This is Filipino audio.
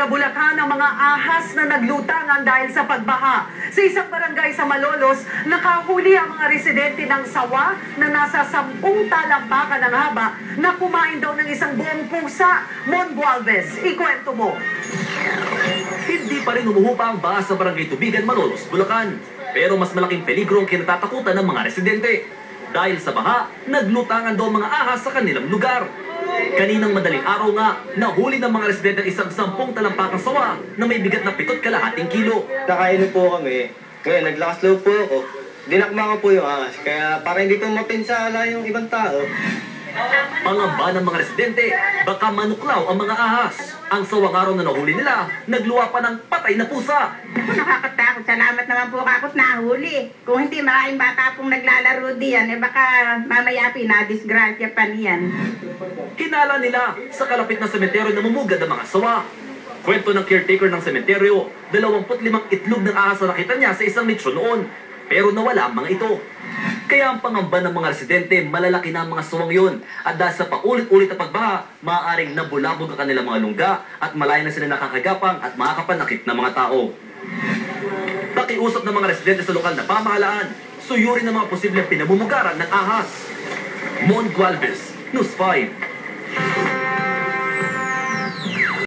Taga Bulacan ang mga ahas na naglutangan dahil sa pagbaha. Sa isang barangay sa Malolos, nakahuli ang mga residente ng sawa na nasa sampung talampakan ng haba na kumain daw ng isang buong pusa. Mon Gualvez, ikwento mo. Hindi pa rin humuhupa ang baha sa barangay Tubigan, Malolos, Bulacan. Pero mas malaking peligro ang kinatatakutan ng mga residente. Dahil sa baha, naglutangan daw mga ahas sa kanilang lugar. Kaninang madaling araw nga, nahuli ng mga residente ang isang sampung talampakang sawa na may bigat na pitot kalahating kilo. Nakainom po kami. Ngayon, naglakas loob po ako. Dinakma ko po yung ahas. Kaya para hindi po mapinsala yung ibang tao. Pangamba ng mga residente, baka manuklaw ang mga ahas. Ang sawang araw na nahuli nila, nagluwa pa ng patay na pusa. Ako nakakatakot. Salamat naman po ako at nahuli. Kung hindi maraming bata pong naglalaro diyan, eh baka mamaya pinadisgrasya pa niyan. Kinala nila sa kalapit na sementeryo na mamugad ang mga sawa. Kwento ng caretaker ng sementeryo, 25 itlog ng ahas na nakita niya sa isang nicho noon. Pero nawala ang mga ito. Kaya ang pangamba ng mga residente, malalaki na ang mga suwang yun. At dahil sa paulit-ulit na pagbaha, maaaring nabulabog ang kanilang mga lungga at malayo na sila nakakagapang at makakapanakit ng mga tao. Pakiusap ng mga residente sa lokal na pamahalaan, suyurin ang mga posibleng pinamumugaran ng ahas. Mon Gualvez, News 5.